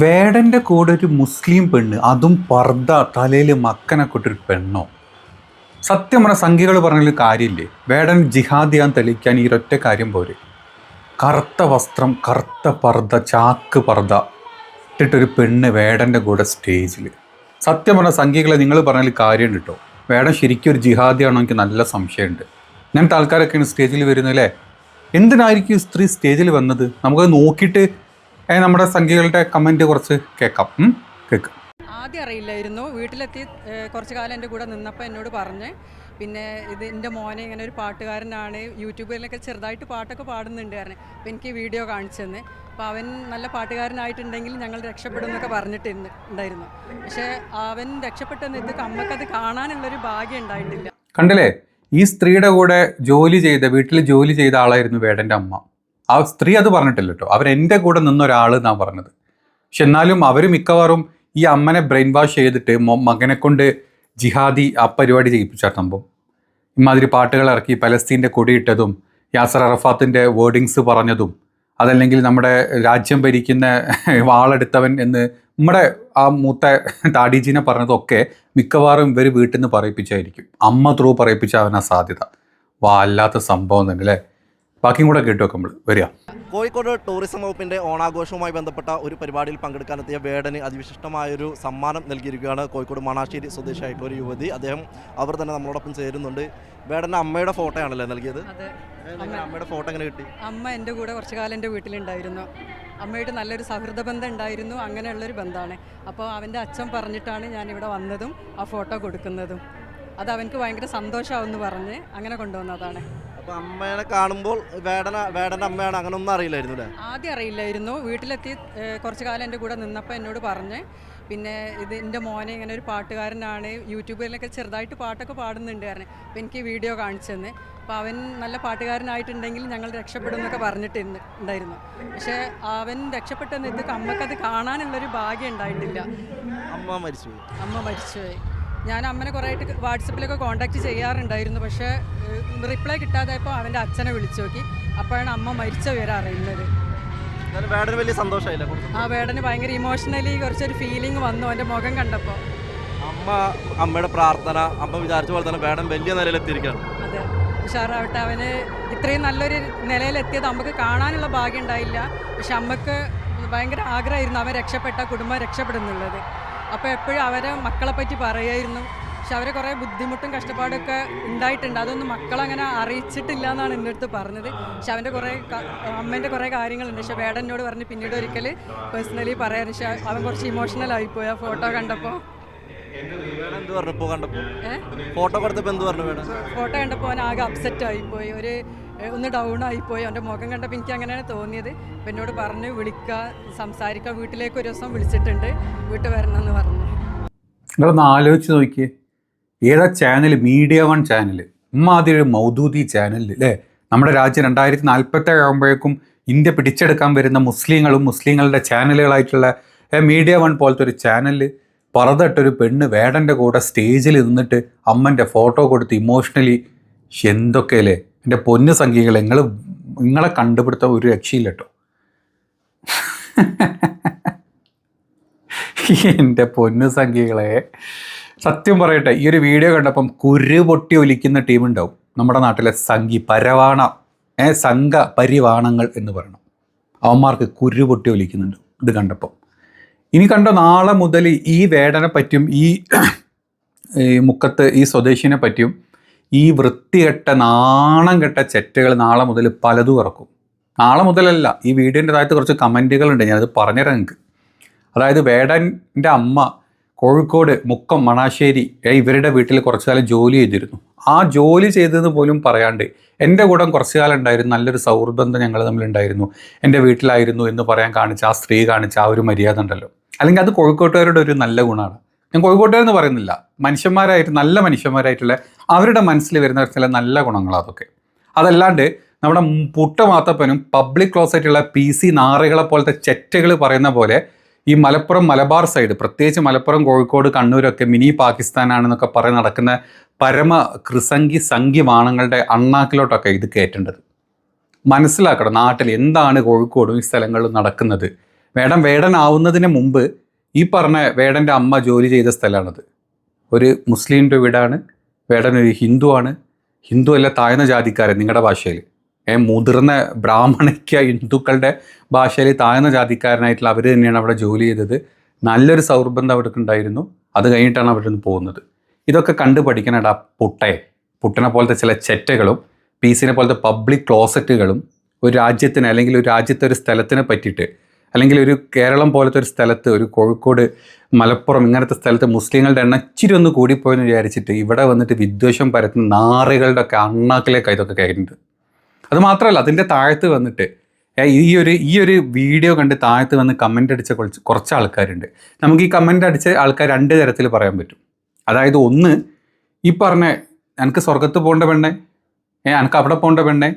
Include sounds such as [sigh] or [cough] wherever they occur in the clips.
വേടന്റെ കൂടെ ഒരു മുസ്ലിം പെണ്ണ് അതും പർദ്ദ തലയിൽ മക്കനൊക്കെ ഇട്ടൊരു പെണ്ണോ? സത്യം പറഞ്ഞ സംഖ്യകൾ പറഞ്ഞതിൽ കാര്യമില്ലേ വേടൻ ജിഹാദിയാൻ തെളിയിക്കാൻ ഈ ഒറ്റ കാര്യം പോരെ. കറുത്ത വസ്ത്രം കറുത്ത പർദ്ദ ചാക്ക് പർദ്ദ ഇട്ടിട്ടൊരു പെണ്ണ് വേടന്റെ കൂടെ സ്റ്റേജിൽ സത്യം പറഞ്ഞ സംഖ്യകളെ നിങ്ങൾ പറഞ്ഞതിൽ കാര്യമുണ്ട് കേട്ടോ വേടൻ ശരിക്കും ഒരു ജിഹാദിയാണോ എനിക്ക് നല്ല സംശയമുണ്ട് ഞാൻ ആൾക്കാരൊക്കെയാണ് സ്റ്റേജിൽ വരുന്നത് അല്ലേ? എന്തിനായിരിക്കും സ്ത്രീ സ്റ്റേജിൽ വന്നത്? നമുക്കത് നോക്കിയിട്ട് നമ്മുടെ സംഖ്യകളുടെ കമന്റ് കുറച്ച് കേൾക്കാം? കേൾക്കാം. ആദ്യം അറിയില്ലായിരുന്നു. വീട്ടിലെത്തി കുറച്ച് കാലം എന്റെ കൂടെ നിന്നപ്പോൾ എന്നോട് പറഞ്ഞ് പിന്നെ ഇത് എന്റെ മോനെ ഇങ്ങനെ ഒരു പാട്ടുകാരനാണ് യൂട്യൂബിലൊക്കെ ചെറുതായിട്ട് പാട്ടൊക്കെ പാടുന്നുണ്ട് കാരണം അപ്പോൾ എനിക്ക് വീഡിയോ കാണിച്ചു തന്നെ അപ്പോൾ അവൻ നല്ല പാട്ടുകാരനായിട്ടുണ്ടെങ്കിൽ ഞങ്ങൾ രക്ഷപ്പെടും എന്നൊക്കെ പറഞ്ഞിട്ട് ഇന്ന് ഉണ്ടായിരുന്നു. പക്ഷേ അവൻ രക്ഷപ്പെട്ടെന്ന് ഇത് അമ്മക്കത് കാണാനുള്ളൊരു ഭാഗ്യം ഉണ്ടായിട്ടില്ല. കണ്ടില്ലേ? ഈ സ്ത്രീയുടെ കൂടെ ജോലി ചെയ്ത വീട്ടിൽ ജോലി ചെയ്ത ആളായിരുന്നു വേടന്റെ അമ്മ. ആ സ്ത്രീ അത് പറഞ്ഞിട്ടില്ല കേട്ടോ അവരെന്റെ കൂടെ നിന്ന ഒരാൾ എന്നാണ് പറഞ്ഞത്. പക്ഷെ എന്നാലും അവർ മിക്കവാറും ഈ അമ്മനെ ബ്രെയിൻ വാഷ് ചെയ്തിട്ട് മകനെ കൊണ്ട് ജിഹാദി ആ പരിപാടി ചെയ്യിപ്പിച്ച സംഭവം. ഇമാതിരി പാട്ടുകൾ ഇറക്കി പലസ്തീന്റെ കൊടിയിട്ടതും യാസർ അറഫാത്തിന്റെ വേർഡിങ്സ് പറഞ്ഞതും അതല്ലെങ്കിൽ നമ്മുടെ രാജ്യം ഭരിക്കുന്ന വാളെടുത്തവൻ എന്ന് നമ്മുടെ ആ മൂത്ത താടിജീനെ പറഞ്ഞതൊക്കെ മിക്കവാറും ഇവർ വീട്ടിൽ നിന്ന് പറയിപ്പിച്ചായിരിക്കും. അമ്മ ത്രൂ പറയിപ്പിച്ച അവനാ സാധ്യത. അല്ലാത്ത സംഭവം തന്നെ അല്ലേ? ബാക്കിയും കൂടെ കേട്ടു വെക്കുമ്പോൾ വരിക. കോഴിക്കോട് ടൂറിസം വകുപ്പിന്റെ ഓണാഘോഷവുമായി ബന്ധപ്പെട്ട ഒരു പരിപാടിയിൽ പങ്കെടുക്കാനെത്തിയ വേടന് അതിവിശിഷ്ടമായൊരു സമ്മാനം നൽകിയിരിക്കുകയാണ് കോഴിക്കോട് മണാശ്ശേരി സ്വദേശിയായിട്ടുള്ള ഒരു യുവതി. അദ്ദേഹം അവർ തന്നെ നമ്മളോടൊപ്പം ചേരുന്നുണ്ട്. വേടന്റെ അമ്മയുടെ ഫോട്ടോ ആണല്ലേ നൽകിയത്? അതെ. അമ്മയുടെ ഫോട്ടോ എങ്ങനെ കിട്ടി? അമ്മ എന്റെ കൂടെ കുറച്ചു കാലം എന്റെ വീട്ടിലുണ്ടായിരുന്നു. അമ്മയായിട്ട് നല്ലൊരു സൗഹൃദ ബന്ധം ഉണ്ടായിരുന്നു. അങ്ങനെയുള്ളൊരു ബന്ധമാണ്. അപ്പോൾ അവന്റെ അച്ഛൻ പറഞ്ഞിട്ടാണ് ഞാൻ ഇവിടെ വന്നതും ആ ഫോട്ടോ കൊടുക്കുന്നതും. അത് അവനക്ക് ഭയങ്കര സന്തോഷമാവെന്ന് പറഞ്ഞ് അങ്ങനെ കൊണ്ടുവന്നതാണ്. അപ്പൊ അമ്മേനെ കാണുമ്പോൾ വേടന വേടന്റെ അമ്മയാണ് അങ്ങനെ ഒന്നും അറിയില്ലായിരുന്നു അല്ലേ? ആദ്യം അറിയില്ലായിരുന്നു. വീട്ടിലെത്തി കുറച്ചു കാലം എന്റെ കൂടെ നിന്നപ്പോൾ എന്നോട് പറഞ്ഞ്. പിന്നെ ഇത് എന്റെ മോനെ ഇങ്ങനെ ഒരു പാട്ടുകാരനാണ് യൂട്യൂബിലൊക്കെ ചെറുതായിട്ട് പാട്ടൊക്കെ പാടുന്നുണ്ട് കാരണം അപ്പം എനിക്ക് വീഡിയോ കാണിച്ചു തന്നെ അപ്പോൾ അവൻ നല്ല പാട്ടുകാരനായിട്ടുണ്ടെങ്കിൽ ഞങ്ങൾ രക്ഷപ്പെടും എന്നൊക്കെ പറഞ്ഞിട്ട് ഉണ്ടായിരുന്നു. പക്ഷേ അവൻ രക്ഷപ്പെട്ടെന്ന് ഇത് അമ്മക്കത് കാണാനുള്ളൊരു ഭാഗ്യം ഉണ്ടായിട്ടില്ല. അമ്മ മരിച്ചുപോയി. അമ്മ മരിച്ചുപോയി. ഞാൻ അമ്മനെ കുറേ ആയിട്ട് വാട്സപ്പിലൊക്കെ കോൺടാക്ട് ചെയ്യാറുണ്ടായിരുന്നു പക്ഷേ റിപ്ലൈ കിട്ടാതായപ്പോൾ അവന്റെ അച്ഛനെ വിളിച്ചു നോക്കി. അപ്പോഴാണ് അമ്മ മരിച്ച വിവരം അറിയുന്നത്. വേടന് വലിയ സന്തോഷമായില്ല ആ വേടന് ഭയങ്കര ഇമോഷണലി കുറച്ചൊരു ഫീലിംഗ് വന്നു അവന്റെ മുഖം കണ്ടപ്പോൾ. അമ്മ അമ്മയുടെ പ്രാർത്ഥന അമ്മ വിചാരിച്ച പോലെ തന്നെ വേടൻ വലിയ നിലയിലെത്തിയിരിക്കുകയാണ്. അതെ. ഉഷാറാവട്ടെ അവന് ഇത്രയും നല്ലൊരു നിലയിലെത്തിയത് നമുക്ക് കാണാനുള്ള ഭാഗ്യം ഉണ്ടായില്ല. പക്ഷെ അമ്മയ്ക്ക് ഭയങ്കര ആഗ്രഹമായിരുന്നു അവൻ രക്ഷപ്പെട്ട കുടുംബം രക്ഷപ്പെടുന്നുള്ളത്. അപ്പോൾ എപ്പോഴും അവരെ മക്കളെ പറ്റി പറയായിരുന്നു. പക്ഷെ അവരെ കുറേ ബുദ്ധിമുട്ടും കഷ്ടപ്പാടൊക്കെ ഉണ്ടായിട്ടുണ്ട്. അതൊന്നും മക്കളങ്ങനെ അറിയിച്ചിട്ടില്ല എന്നാണ് എന്റെ അടുത്ത് പറഞ്ഞത്. പക്ഷെ അവന്റെ കുറേ അമ്മേന്റെ കുറേ കാര്യങ്ങളുണ്ട്. പക്ഷെ വേടനോട് പറഞ്ഞ് പിന്നീട് ഒരിക്കൽ പേഴ്സണലി പറയാൻ പക്ഷെ അവൻ കുറച്ച് ഇമോഷണൽ ആയിപ്പോയി ആ ഫോട്ടോ കണ്ടപ്പോൾ ഫോട്ടോ കണ്ടപ്പോൾ അവൻ ആകെ അപ്സെറ്റ് ആയിപ്പോയി. ഒരു ഒന്ന് ഡൗൺ ആയിപ്പോയി. അവന്റെ മുഖം കണ്ടപ്പോൾ എനിക്ക് അങ്ങനെയാണ് തോന്നിയത്. അപ്പം എന്നോട് പറഞ്ഞ് വിളിക്കുക സംസാരിക്കുക വീട്ടിലേക്ക് ഒരു ദിവസം വിളിച്ചിട്ടുണ്ട്. വീട്ടിൽ വരണം. നിങ്ങളൊന്ന് ആലോചിച്ച് നോക്കിയേ. ഏതാ ചാനൽ മീഡിയ വൺ ചാനൽ ഇമ്മാതിരി മൗദൂദി ചാനൽ അല്ലേ നമ്മുടെ രാജ്യം രണ്ടായിരത്തി നാൽപ്പത്തേഴ് ആകുമ്പോഴേക്കും ഇന്ത്യ പിടിച്ചെടുക്കാൻ വരുന്ന മുസ്ലിങ്ങളും മുസ്ലിങ്ങളുടെ ചാനലുകളായിട്ടുള്ള മീഡിയ വൺ പോലത്തെ ഒരു ചാനലിൽ പറതട്ടൊരു പെണ്ണ് വേടന്റെ കൂടെ സ്റ്റേജിൽ നിന്നിട്ട് അമ്മന്റെ ഫോട്ടോ കൊടുത്ത് ഇമോഷണലി എന്തൊക്കെയല്ലേ എന്റെ പൊന്നു സംഖ്യകൾ നിങ്ങൾ നിങ്ങളെ കണ്ടുപിടുത്ത ഒരു രക്ഷയില്ല കേട്ടോ എന്റെ പൊന്നു സംഖ്യകളെ സത്യം പറയട്ടെ ഈ ഒരു വീഡിയോ കണ്ടപ്പം കുരു പൊട്ടി ഒലിക്കുന്ന ടീമുണ്ടാവും നമ്മുടെ നാട്ടിലെ സംഘി പരവാണ. ഏ സംഘ പരിവാണങ്ങൾ എന്ന് പറയണം. അവന്മാർക്ക് കുരു പൊട്ടി ഒലിക്കുന്നുണ്ട് ഇത് കണ്ടപ്പം. ഇനി കണ്ട നാളെ മുതൽ ഈ വേടനെ പറ്റിയും ഈ മുക്കത്ത് ഈ സ്വദേശിനെ പറ്റിയും ഈ വൃത്തികെട്ട നാണം കെട്ട ചെറ്റുകൾ നാളെ മുതൽ പലതും ഇറക്കും. നാളെ മുതലല്ല ഈ വീഡിയോന്റെ താഴത്ത് കുറച്ച് കമന്റുകളുണ്ട് ഞാനത് പറഞ്ഞുതരാം നിങ്ങൾക്ക് അതായത് വേടന്റെ അമ്മ കോഴിക്കോട് മുക്കം മണാശ്ശേരി ഇവരുടെ വീട്ടിൽ കുറച്ചു കാലം ജോലി ചെയ്തിരുന്നു. ആ ജോലി ചെയ്തതെന്ന് പോലും പറയാണ്ട് എന്റെ കൂടെ കുറച്ചു കാലം ഉണ്ടായിരുന്നു നല്ലൊരു സൗഹൃദം ഞങ്ങൾ തമ്മിലുണ്ടായിരുന്നു എന്റെ വീട്ടിലായിരുന്നു എന്ന് പറയാൻ കാണിച്ച ആ സ്ത്രീ കാണിച്ച ആ ഒരു മര്യാദ ഉണ്ടല്ലോ. അല്ലെങ്കിൽ അത് കോഴിക്കോട്ടുകാരുടെ ഒരു നല്ല ഗുണമാണ്. ഞാൻ കോഴിക്കോട്ടുകാരെന്ന് പറയുന്നില്ല. മനുഷ്യന്മാരായിട്ട് നല്ല മനുഷ്യന്മാരായിട്ടുള്ള അവരുടെ മനസ്സിൽ വരുന്ന ചില നല്ല ഗുണങ്ങളാണ് അതൊക്കെ. അതല്ലാണ്ട് നമ്മുടെ പുട്ടമാത്തപ്പനും പബ്ലിക് ക്ലോസറ്റുള്ള പി സി നാറുകളെ പോലത്തെ ചെറ്റകൾ പറയുന്ന പോലെ ഈ മലപ്പുറം മലബാർ സൈഡ് പ്രത്യേകിച്ച് മലപ്പുറം കോഴിക്കോട് കണ്ണൂരൊക്കെ മിനി പാകിസ്ഥാനാണെന്നൊക്കെ പറഞ്ഞ് നടക്കുന്ന പരമ കൃസംഗി സംഖ്യ വാണങ്ങളുടെ അണ്ണാക്കിലോട്ടൊക്കെ ഇത് കയറ്റേണ്ടത് മനസ്സിലാക്കണം നാട്ടിൽ എന്താണ് കോഴിക്കോടും ഈ സ്ഥലങ്ങളിലും നടക്കുന്നത്. വേടൻ വേടനാവുന്നതിന് മുമ്പ് ഈ പറഞ്ഞ വേടന്റെ അമ്മ ജോലി ചെയ്ത സ്ഥലമാണത്. ഒരു മുസ്ലിമിന്റെ വീടാണ് വേടൻ ഒരു ഹിന്ദുവാണ്. ഹിന്ദു അല്ല താഴ്ന്ന ജാതിക്കാരൻ നിങ്ങളുടെ ഭാഷയിൽ. മുതിർന്ന ബ്രാഹ്മണിക്ക ഹിന്ദുക്കളുടെ ഭാഷയിൽ താഴ്ന്ന ജാതിക്കാരനായിട്ടുള്ള അവർ തന്നെയാണ് അവിടെ ജോലി ചെയ്തത്. നല്ലൊരു സൗഹൃദം അവർക്ക് ഉണ്ടായിരുന്നു. അത് കഴിഞ്ഞിട്ടാണ് അവിടെ നിന്ന് പോകുന്നത്. ഇതൊക്കെ കണ്ടു പഠിക്കണടാ പുട്ടയെ പുട്ടനെ പോലത്തെ ചില ചെറ്റകളും പീസിനെ പോലത്തെ പബ്ലിക് ക്ലോസറ്റുകളും ഒരു രാജ്യത്തിന് അല്ലെങ്കിൽ ഒരു രാജ്യത്തെ ഒരു സ്ഥലത്തിനെ പറ്റിയിട്ട് അല്ലെങ്കിൽ ഒരു കേരളം പോലത്തെ ഒരു സ്ഥലത്ത് ഒരു കോഴിക്കോട് മലപ്പുറം ഇങ്ങനത്തെ സ്ഥലത്ത് മുസ്ലിങ്ങളുടെ എണ്ണം ഇച്ചിരി ഒന്ന് കൂടിപ്പോയെന്ന് വിചാരിച്ചിട്ട് ഇവിടെ വന്നിട്ട് വിദ്വേഷം പരത്തുന്ന നാറുകളുടെ ഒക്കെ അണ്ണാക്കിലേക്കാണ് ഇതൊക്കെ അത് മാത്രമല്ല അതിന്റെ താഴത്ത് വന്നിട്ട് ഈ ഒരു ഈ ഒരു വീഡിയോ കണ്ട് താഴത്ത് വന്ന് കമന്റ് അടിച്ച കുറച്ച് കുറച്ച് ആൾക്കാരുണ്ട്. നമുക്ക് ഈ കമന്റ് അടിച്ച ആൾക്കാർ രണ്ട് തരത്തിൽ പറയാൻ പറ്റും. അതായത് ഒന്ന് ഈ പറഞ്ഞ എനിക്ക് സ്വർഗത്ത് പോകേണ്ട പെണ്ണെ ഏ എനിക്ക് അവിടെ പോകേണ്ട പെണ്ണെ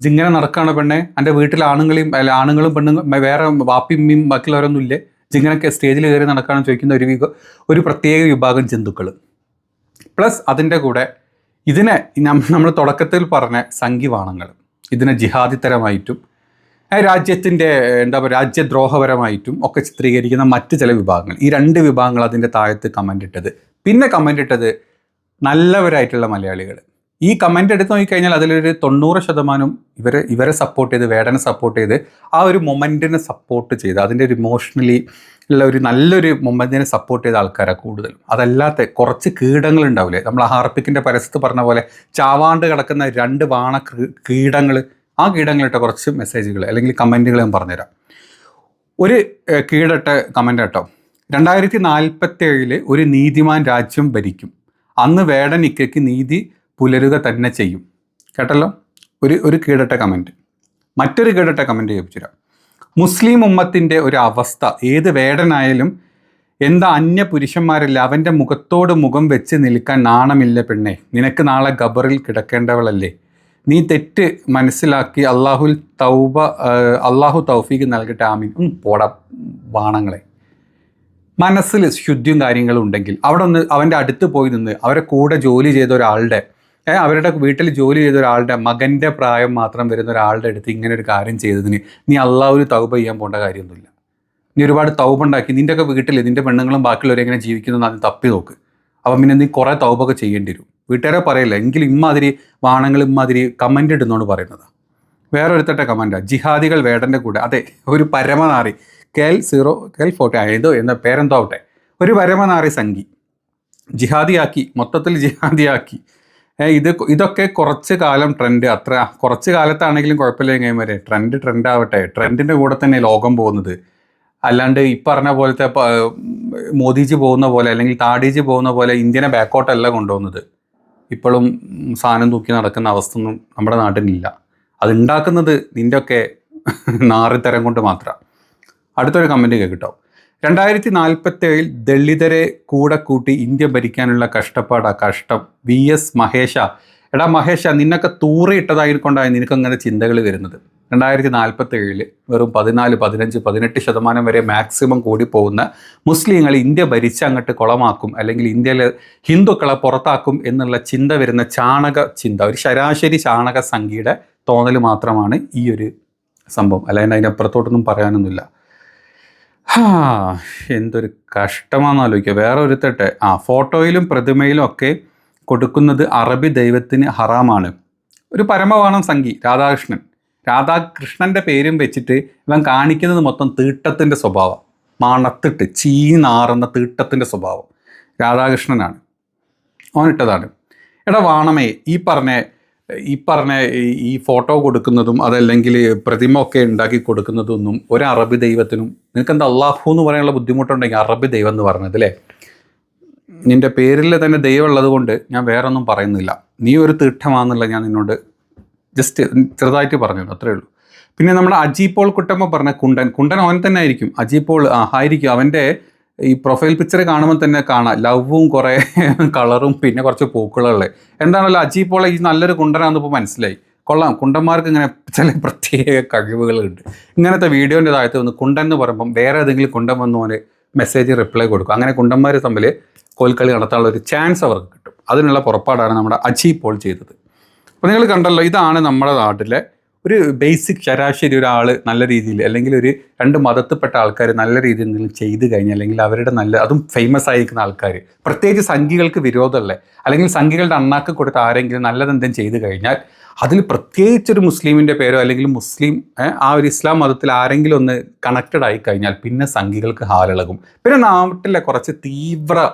ജിങ്ങനെ നടക്കാണ് പെണ്ണെ എന്റെ വീട്ടിൽ ആണുങ്ങളെയും അല്ല ആണുങ്ങളും പെണ്ണുങ്ങളും വേറെ വാപ്പിയും ഉമ്മയും ബാക്കിയുള്ളവരൊന്നും ഇല്ലേ? ജിങ്ങനൊക്കെ സ്റ്റേജിൽ കയറി നടക്കാണെന്ന് ചോദിക്കുന്ന ഒരു ഒരു പ്രത്യേക വിഭാഗം ജന്തുക്കൾ പ്ലസ് അതിന്റെ കൂടെ ഇതിനെ നമ്മൾ തുടക്കത്തിൽ പറഞ്ഞ സംഘിവാണങ്ങൾ ഇതിനെ ജിഹാദിത്തരമായിട്ടും രാജ്യത്തിന്റെ എന്താ പറയുക രാജ്യദ്രോഹപരമായിട്ടും ഒക്കെ ചിത്രീകരിക്കുന്ന മറ്റ് ചില വിഭാഗങ്ങൾ. ഈ രണ്ട് വിഭാഗങ്ങൾ അതിന്റെ താഴത്ത് കമന്റ് ഇട്ടത്. പിന്നെ കമന്റ് ഇട്ടത് നല്ലവരായിട്ടുള്ള മലയാളികൾ. ഈ കമന്റ് എടുത്ത് നോക്കിക്കഴിഞ്ഞാൽ അതിലൊരു തൊണ്ണൂറ് ശതമാനം ഇവരെ ഇവരെ സപ്പോർട്ട് ചെയ്ത് വേടനെ സപ്പോർട്ട് ചെയ്ത് ആ ഒരു മൊമെന്റിനെ സപ്പോർട്ട് ചെയ്ത് അതിന്റെ ഒരു ഇമോഷണലി ഉള്ള ഒരു നല്ലൊരു മൊമെന്റിനെ സപ്പോർട്ട് ചെയ്ത ആൾക്കാരാണ് കൂടുതലും. അതല്ലാത്ത കുറച്ച് കീടങ്ങൾ ഉണ്ടാവില്ലേ? നമ്മൾ ഹാർപ്പിക്കിന്റെ പരസ്യത്ത് പറഞ്ഞ പോലെ ചാവാണ്ട് കിടക്കുന്ന രണ്ട് വാണ കീടങ്ങൾ ആ കീടങ്ങളിട്ട കുറച്ച് മെസ്സേജുകൾ അല്ലെങ്കിൽ കമന്റുകൾ ഞാൻ പറഞ്ഞുതരാം. ഒരു കീടട്ട കമന്റ് കേട്ടോ രണ്ടായിരത്തി നാൽപ്പത്തേഴിൽ ഒരു നീതിമാൻ രാജ്യം ഭരിക്കും. അന്ന് വേടനിക്കയ്ക്ക് നീതി പുലരുക തന്നെ ചെയ്യും. കേട്ടല്ലോ? ഒരു ഒരു കീഴട്ട കമന്റ് മറ്റൊരു കീഴട്ട കമന്റ് ചോദിച്ചുതരാം. മുസ്ലിം ഉമ്മത്തിന്റെ ഒരു അവസ്ഥ ഏത് വേടനായാലും എന്താ അന്യ പുരുഷന്മാരല്ല അവന്റെ മുഖത്തോട് മുഖം വെച്ച് നിൽക്കാൻ നാണമില്ല പെണ്ണെ. നിനക്ക് നാളെ ഗബറിൽ കിടക്കേണ്ടവളല്ലേ. നീ തെറ്റ് മനസ്സിലാക്കി അള്ളാഹുൽ തൗബ അള്ളാഹു തൗഫീക്ക് നൽകട്ടെ ആമീൻ. പോട ബാണങ്ങളെ. മനസ്സിൽ ശുദ്ധിയും കാര്യങ്ങളും ഉണ്ടെങ്കിൽ അവിടെ ഒന്ന് അവന്റെ അടുത്ത് പോയി നിന്ന് അവരെ കൂടെ ജോലി ചെയ്ത ഒരാളുടെ അവരുടെ വീട്ടിൽ ജോലി ചെയ്ത ഒരാളുടെ മകന്റെ പ്രായം മാത്രം വരുന്ന ഒരാളുടെ അടുത്ത് ഇങ്ങനെ ഒരു കാര്യം ചെയ്തതിന് നീ അള്ളാഹുവിന് തൗബ ചെയ്യാൻ പോകേണ്ട കാര്യമൊന്നുമില്ല. നീ ഒരുപാട് തൗബ ഉണ്ടാക്കി. നിന്റെയൊക്കെ വീട്ടിൽ നിന്റെ പെണ്ണുങ്ങളും ബാക്കിയുള്ളവരെ എങ്ങനെ ജീവിക്കുന്നു അത് തപ്പി നോക്ക്. അപ്പം പിന്നെ നീ കുറേ തൗബൊക്കെ ചെയ്യേണ്ടി വരും. വീട്ടുകാരെ പറയില്ല. എങ്കിലും ഇമ്മാതിരി വാണങ്ങൾ ഇമ്മാതിരി കമന്റ് ഇടുന്നോണ്ട് പറയുന്നത്. വേറെ ഒരുത്തട്ട കമന്റാണ് ജിഹാദികൾ വേടന്റെ കൂടെ. അതെ ഒരു പരമനാറി. കെൽ സീറോ കെൽ ഫോർട്ടി ഏതോ എന്ന പേരെന്തോ ആവട്ടെ. ഒരു പരമനാറി സംഘി. ജിഹാദിയാക്കി. മൊത്തത്തിൽ ജിഹാദിയാക്കി. ഇത് ഇതൊക്കെ കുറച്ച് കാലം ട്രെൻഡ് അത്ര കുറച്ച് കാലത്താണെങ്കിലും കുഴപ്പമില്ല വരെ ട്രെൻഡ് ട്രെൻഡ് ആവട്ടെ. ട്രെൻഡിന്റെ കൂടെ തന്നെ ലോകം പോകുന്നത്. അല്ലാണ്ട് ഈ പറഞ്ഞ പോലത്തെ മോദിജി പോകുന്ന പോലെ അല്ലെങ്കിൽ താടിജി പോകുന്ന പോലെ ഇന്ത്യനെ ബാക്കോട്ടല്ല കൊണ്ടുപോകുന്നത്. ഇപ്പോഴും സാധനം തൂക്കി നടക്കുന്ന അവസ്ഥ ഒന്നും നമ്മുടെ നാട്ടിലില്ല. അത് ഉണ്ടാക്കുന്നത് നിന്റെയൊക്കെ നാറിത്തരം കൊണ്ട് മാത്രം. അടുത്തൊരു കമന്റ് കേട്ടോ രണ്ടായിരത്തി നാൽപ്പത്തി ഏഴിൽ ദളിതരെ കൂടെ കൂട്ടി ഇന്ത്യ ഭരിക്കാനുള്ള കഷ്ടപ്പാടാ കഷ്ടം. V S Mahesh. എടാ മഹേഷ നിന്നൊക്കെ തൂറിയിട്ടതായിക്കൊണ്ടാണ് നിനക്ക് അങ്ങനെ ചിന്തകൾ വരുന്നത്. രണ്ടായിരത്തി നാൽപ്പത്തി ഏഴിൽ വെറും പതിനാല് പതിനഞ്ച് പതിനെട്ട് ശതമാനം വരെ മാക്സിമം കൂടി പോകുന്ന മുസ്ലിങ്ങൾ ഇന്ത്യ ഭരിച്ച് അങ്ങോട്ട് കുളമാക്കും അല്ലെങ്കിൽ ഇന്ത്യയിലെ ഹിന്ദുക്കളെ പുറത്താക്കും എന്നുള്ള ചിന്ത വരുന്ന ചാണക ചിന്ത ഒരു ശരാശരി ചാണക സംഖ്യയുടെ തോന്നൽ മാത്രമാണ് ഈ ഒരു സംഭവം. അല്ലാണ്ട് അതിനപ്പുറത്തോട്ടൊന്നും പറയാനൊന്നുമില്ല. ഹാ എന്തൊരു കഷ്ടമാണെന്ന് ആലോചിക്കുക. വേറെ ഒരുത്തട്ടെ. ആ ഫോട്ടോയിലും പ്രതിമയിലും ഒക്കെ കൊടുക്കുന്നത് അറബി ദൈവത്തിന് ഹറാമാണ്. ഒരു പരമവാണം സംഗി രാധാകൃഷ്ണൻ. രാധാകൃഷ്ണന്റെ പേരും വെച്ചിട്ട് ഇവൻ കാണിക്കുന്നത് മൊത്തം തീട്ടത്തിന്റെ സ്വഭാവം. മണത്തിട്ട് ചീനാറുന്ന തീട്ടത്തിന്റെ സ്വഭാവം. രാധാകൃഷ്ണനാണ്. അവനിട്ടതാണ് എടാ വാണമേ ഈ പറഞ്ഞ ഈ പറഞ്ഞ ഈ- ഈ ഫോട്ടോ കൊടുക്കുന്നതും അതല്ലെങ്കിൽ പ്രതിമ ഒക്കെ ഉണ്ടാക്കി കൊടുക്കുന്നതൊന്നും ഒരു അറബി ദൈവത്തിനും നിനക്ക് എന്താ അള്ളാഹു എന്ന് പറയാനുള്ള ബുദ്ധിമുട്ടുണ്ടെങ്കിൽ അറബി ദൈവം എന്ന് പറഞ്ഞത് അല്ലേ? നിന്റെ പേരിൽ തന്നെ ദൈവം ഉള്ളത് കൊണ്ട് ഞാൻ വേറെ ഒന്നും പറയുന്നില്ല. നീ ഒരു തീർത്ഥമാണെന്നുള്ള ഞാൻ നിന്നോട് ജസ്റ്റ് ചെറുതായിട്ട് പറഞ്ഞു അത്രേ ഉള്ളൂ. പിന്നെ നമ്മുടെ അജീപോൾ കുട്ടമ്മ പറഞ്ഞ കുണ്ടൻ കുണ്ടൻ അവൻ തന്നെ ആയിരിക്കും. അജീപോൾ ആയിരിക്കും. അവന്റെ ഈ പ്രൊഫൈൽ പിക്ചർ കാണുമ്പോൾ തന്നെ കാണാം. ലവും കുറേ [laughs] കളറും പിന്നെ കുറച്ച് പൂക്കളുള്ളത് എന്താണല്ലോ അജീപോളെ ഈ നല്ലൊരു കുണ്ടനാണെന്ന് ഇപ്പോൾ മനസ്സിലായി. കൊള്ളാം. കുണ്ടന്മാർക്ക് ഇങ്ങനെ ചില പ്രത്യേക കഴിവുകളുണ്ട്. ഇങ്ങനത്തെ വീഡിയോന്റെ താഴത്ത് വന്ന് കുണ്ടൻ എന്ന് പറയുമ്പം വേറെ ഏതെങ്കിലും കുണ്ടൻ വന്ന് പോലെ മെസ്സേജ് റിപ്ലൈ കൊടുക്കും. അങ്ങനെ കുണ്ടന്മാർ തമ്മിൽ കോൽക്കളി നടത്താനുള്ള ഒരു ചാൻസ് അവർക്ക് കിട്ടും. അതിനുള്ള പുറപ്പാടാണ് നമ്മുടെ അജി പോൾ ചെയ്തത്. അപ്പോൾ നിങ്ങൾ കണ്ടല്ലോ ഇതാണ് നമ്മുടെ നാട്ടിലെ ഒരു ബേസിക് ശരാശരി ഒരാൾ നല്ല രീതിയിൽ അല്ലെങ്കിൽ ഒരു രണ്ട് മതത്തിൽപ്പെട്ട ആൾക്കാർ നല്ല രീതിയിൽ എന്തെങ്കിലും ചെയ്തു കഴിഞ്ഞാൽ അല്ലെങ്കിൽ അവരുടെ നല്ല അതും ഫേമസ് ആയിരിക്കുന്ന ആൾക്കാർ പ്രത്യേകിച്ച് സംഘികൾക്ക് വിരോധമല്ലേ? അല്ലെങ്കിൽ സംഘികളുടെ അണ്ണാക്ക് കൊടുത്ത് ആരെങ്കിലും നല്ലതെന്തെങ്കിലും ചെയ്തു കഴിഞ്ഞാൽ അതിൽ പ്രത്യേകിച്ചൊരു മുസ്ലിമിന്റെ പേരോ അല്ലെങ്കിൽ മുസ്ലിം ആ ഒരു ഇസ്ലാം മതത്തിൽ ആരെങ്കിലും ഒന്ന് കണക്റ്റഡ് ആയി കഴിഞ്ഞാൽ പിന്നെ സംഘികൾക്ക് ഹാലിളകും. പിന്നെ നാട്ടിലെ കുറച്ച് തീവ്ര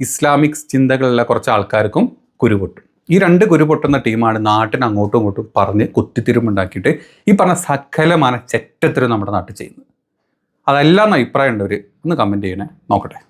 ഇസ്ലാമിക് ചിന്തകളുള്ള കുറച്ച് ആൾക്കാർക്കും കുരുപൊട്ടും. ഈ രണ്ട് കുരുപൊട്ടുന്ന ടീമാണ് നാട്ടിന് അങ്ങോട്ടും ഇങ്ങോട്ടും പറഞ്ഞ് കുത്തിത്തിരുമുണ്ടാക്കിയിട്ട് ഈ പറഞ്ഞ സകലമാന ചെറ്റത്തിരും നമ്മുടെ നാട്ടിൽ ചെയ്യുന്നത്. അതെല്ലാം അഭിപ്രായം ഉണ്ടവർ ഒന്ന് കമന്റ് ചെയ്യണേ. നോക്കട്ടെ.